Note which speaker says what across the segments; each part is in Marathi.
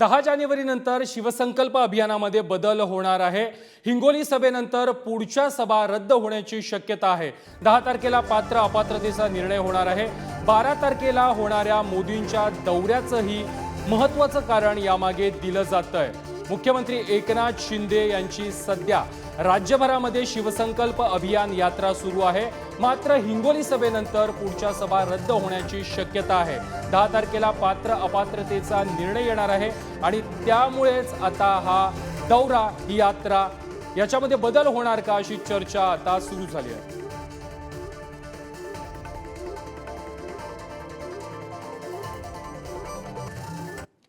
Speaker 1: दहा जानेवारीनंतर शिवसंकल्प अभियानामध्ये बदल होणार आहे. हिंगोली सभेनंतर पुढच्या सभा रद्द होण्याची शक्यता आहे. दहा तारखेला पात्र अपात्रतेचा निर्णय होणार आहे. बारा तारखेला होणाऱ्या मोदींच्या दौऱ्याचंही महत्वाचं कारण यामागे दिलं जातं आहे मुख्यमंत्री एकनाथ शिंदे यांची सध्या राज्यभरामध्ये शिवसंकल्प अभियान यात्रा सुरू आहे. मात्र हिंगोली सभेनंतर पुढच्या सभा रद्द होण्याची शक्यता आहे. दहा तारखेला पात्र अपात्रतेचा निर्णय येणार आहे आणि त्यामुळेच आता हा दौरा ही यात्रा याच्यामध्ये बदल होणार का अशी चर्चा आता सुरू झाली आहे.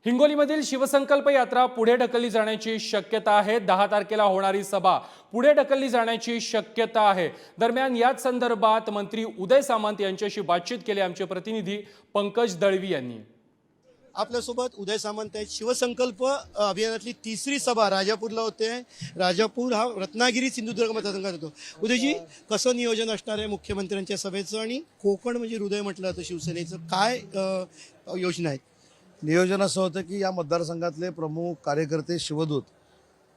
Speaker 1: हिंगोलीमधील शिवसंकल्प यात्रा पुढे ढकलली जाण्याची शक्यता आहे. दहा तारखेला होणारी सभा पुढे ढकलली जाण्याची शक्यता आहे. दरम्यान याच संदर्भात मंत्री उदय सामंत यांच्याशी बातचीत केली आमचे प्रतिनिधी पंकज दळवी यांनी.
Speaker 2: आपल्यासोबत उदय सामंत आहेत. शिवसंकल्प अभियानातली तिसरी सभा राजापूरला होते. राजापूर हा रत्नागिरी सिंधुदुर्ग मतदारसंघात होतो. उदयजी कसं नियोजन असणार आहे मुख्यमंत्र्यांच्या सभेचं? आणि कोकण म्हणजे हृदय म्हटलं जातं शिवसेनेचं. काय योजना आहेत?
Speaker 3: नियोजन असं होतं की या मतदारसंघातले प्रमुख कार्यकर्ते शिवदूत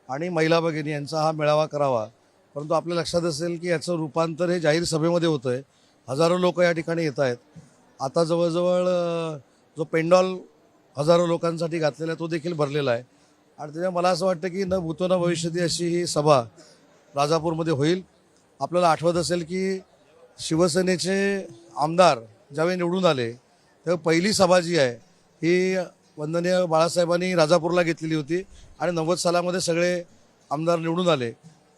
Speaker 3: आणि महिला भगिनी यांचा हा मेळावा करावा. परंतु आपल्या लक्षात असेल की याचं रूपांतर हे जाहीर सभेमध्ये होतं आहे हजारो लोक या ठिकाणी येत आहेत. आता जवळजवळ जो पेंडॉल हजारो लोकांसाठी घातलेला आहे तो देखील भरलेला आहे. आणि त्याच्यामुळे मला असं वाटतं की न भूतो न भविष्यती अशी ही सभा राजापूरमध्ये होईल. आपल्याला आठवत असेल की शिवसेनेचे आमदार ज्यावेळी निवडून आले तेव्हा पहिली सभा जी आहे ही वंदनीय बाळासाहेबांनी राजापूरला घेतलेली होती आणि नव्वद सालामध्ये सगळे आमदार निवडून आले.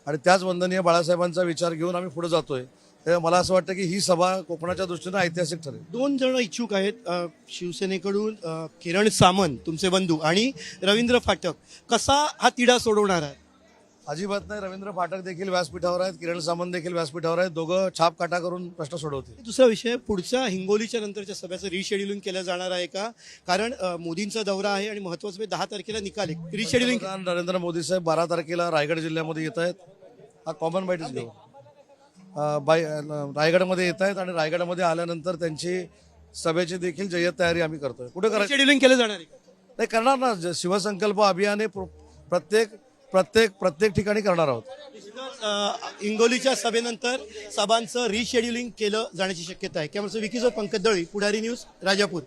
Speaker 3: आणि त्याच वंदनीय बाळासाहेबांचा विचार घेऊन आम्ही पुढे जातोय. त्यामुळे मला असं वाटतं की ही सभा कोकणाच्या दृष्टीनं ऐतिहासिक ठरेल.
Speaker 2: दोन जण इच्छुक आहेत शिवसेनेकडून किरण सामंत तुमचे बंधू आणि रवींद्र फाटक. कसा हा तिढा सोडवणार आहे?
Speaker 3: अजिबात नाही. रवींद्र फाटक देखील व्यासपीठावर आहेत. किरण सामंत देखील व्यासपीठावर आहेत. दोघं छाप काटा करून प्रश्न सोडवतील.
Speaker 2: दुसरा विषय पुढच्या हिंगोलीच्या नंतरच्या सभेचं रिशेड्युलिंग केलं जाणार आहे का? कारण अ, मोदींचा दौरा आहे आणि महत्वाचं म्हणजे दहा तारखेला निकाल आहे. रिशेड्युलिंग
Speaker 3: पंतप्रधान नरेंद्र मोदी साहेब बारा तारखेला रायगड जिल्ह्यामध्ये येत आहेत. हा कॉमन बाईट घेऊ बाय अं, रायगडमध्ये येत आहेत आणि रायगडमध्ये आल्यानंतर त्यांची सभेची देखील जय्यत तयारी आम्ही करतोय. कुठे करायचं?
Speaker 2: शेड्युलिंग केलं जाणार आहे?
Speaker 3: नाही करणार ना. ज- शिवसंकल्प अभियान हे प्र- प्रत्येक प्रत्येक प्रत्येक ठिकाणी करणार आहोत.
Speaker 2: इंगोलीच्या हिंगोलीच्या सभेनंतर सभांचं रिशेड्युलिंग केलं जाण्याची शक्यता आहे. कॅमेरा विकीजो पंकज दळी पुढारी न्यूज राजापूर.